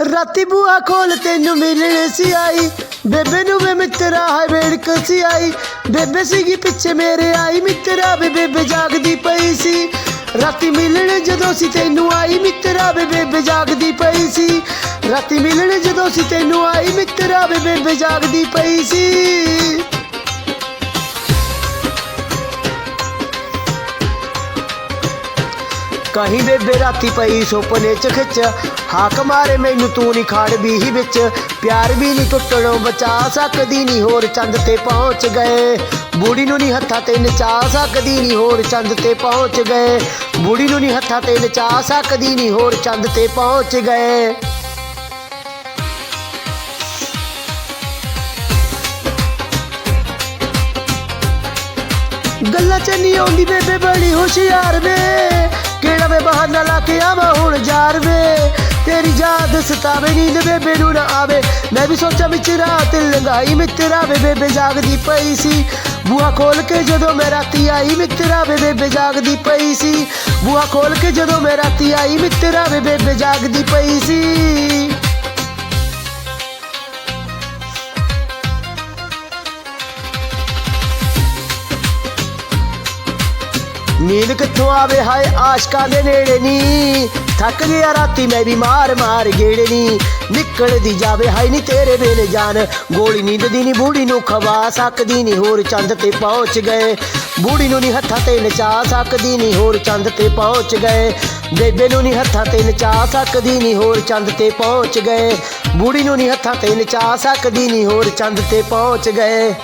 ਰਾਤੀ ਬੂਆ ਕੋਲ ਤੈਨੂੰ ਮਿਲਣ ਸੀ ਆਈ। ਬੇਬੇ ਨੂੰ ਵੇ ਮਿੱਤਰਾ ਹੈ ਵੇੜਕ ਸੀ ਆਈ। ਬੇਬੇ ਸੀਗੀ ਪਿੱਛੇ ਮੇਰੇ ਆਈ। ਮਿੱਤਰਾ ਵੇ ਬੇਬੇ ਜਾਗਦੀ ਪਈ ਸੀ। ਰਾਤੀ ਮਿਲਣ ਜਦੋਂ ਸੀ ਤੈਨੂੰ ਆਈ। ਮਿੱਤਰਾ ਵੇ ਬੇਬੇ ਜਾਗਦੀ ਪਈ ਸੀ। ਰਾਤੀ ਮਿਲਣ ਜਦੋਂ ਸੀ ਤੈਨੂੰ ਆਈ। ਮਿੱਤਰਾ ਵੇ ਬੇਬੇ ਜਾਗਦੀ ਪਈ ਸੀ। ਕਹੀਂ ਬੇਬੇ ਰਾਤੀ ਪਈ ਸੁਪਨੇ ਚ ਖਿੱਚ। ਹਾਕ ਮਾਰੇ ਮੈਨੂੰ ਤੂੰ ਨਹੀਂ ਖਾੜ ਵੀ ਹੀ ਵਿੱਚ। ਪਿਆਰ ਵੀ ਨਹੀਂ ਟੁੱਟਣੋਂ ਬਚਾ ਸਕਦੀ ਨਹੀਂ ਹੋਰ ਚੰਦ ਤੇ ਪਹੁੰਚ ਗਏ। ਬੂੜੀ ਨੂੰ ਨਹੀਂ ਹੱਥਾਂ ਤੇ ਨਚਾ ਸਕਦੀ ਨਹੀਂ ਹੋਰ ਚੰਦ ਤੇ ਪਹੁੰਚ ਗਏ। ਬੂੜੀ ਨੂੰ ਨਹੀਂ ਹੱਥਾਂ ਤੇ ਨਚਾ ਸਕਦੀ ਨਹੀਂ ਹੋਰ ਚੰਦ ਤੇ ਪਹੁੰਚ ਗਏ। ਗੱਲਾਂ ਚ ਨਹੀਂ ਆਉਂਦੀ ਬੇਬੇ ਬੜੀ ਹੁਸ਼ਿਆਰ ਵੇ ਵੇ। ਸਤਾਵੇ, ਨੀਂਦ ਬੇਬੇ ਨੂੰ ਨਾ ਆਵੇ। ਮੈਂ ਵੀ ਸੋਚਾਂ ਵਿੱਚ ਰਾਤ ਲੰਘਾਈ ਮਿੱਤਰਾ ਵੇ ਬੇਬੇ ਜਾਗਦੀ ਪਈ ਸੀ। ਬੂਹਾ ਖੋਲ ਕੇ ਜਦੋਂ ਮੈਂ ਰਾਤੀ ਆਈ ਮਿੱਤਰਾ ਵੇ ਬੇਬੇ ਜਾਗਦੀ ਪਈ ਸੀ। ਬੂਹਾ ਖੋਲ ਕੇ ਜਦੋਂ ਮੈਂ ਰਾਤੀ ਆਈ ਮਿੱਤਰਾ ਵੇ ਬੇਬੇ ਜਾਗਦੀ ਪਈ ਸੀ। ਨੀਂਦ ਕਿੱਥੋਂ ਆਵੇ ਹਾਏ, ਆਸ਼ਕਾਂ ਦੇ ਨੇੜੇ ਨੀ। ਥੱਕ ਗਿਆ ਰਾਤੀ, ਮੈਂ ਵੀ ਮਾਰ ਮਾਰ ਗੇੜੇ ਨੀ। ਨਿਕਲਦੀ ਜਾਵੇ ਹਾਈ ਨੀ ਤੇਰੇ ਵੇਲੇ ਜਾਨ। ਗੋਲੀ ਨੀਂਦ ਦੀ ਨੀ, ਬੂੜੀ ਨੂੰ ਖਵਾ ਸਕਦੀ ਨੀ। ਹੋਰ ਚੰਦ ਤੇ ਪਹੁੰਚ ਗਏ। ਬੂੜੀ ਨੂੰ ਨੀ ਹੱਥਾਂ ਤੇ ਨਚਾ ਸਕਦੀ ਨੀ। ਹੋਰ ਚੰਦ ਤੇ ਪਹੁੰਚ ਗਏ। ਬੇਬੇ ਨੂੰ ਨੀ ਹੱਥਾਂ ਤੇ ਨਚਾ ਸਕਦੀ ਨੀ। ਹੋਰ ਚੰਦ ਤੇ ਪਹੁੰਚ ਗਏ। ਬੂੜੀ ਨੂੰ ਨੀ ਹੱਥਾਂ ਤੇ ਨਚਾ ਸਕਦੀ ਨੀ। ਹੋਰ ਚੰਦ ਤੇ ਪਹੁੰਚ ਗਏ।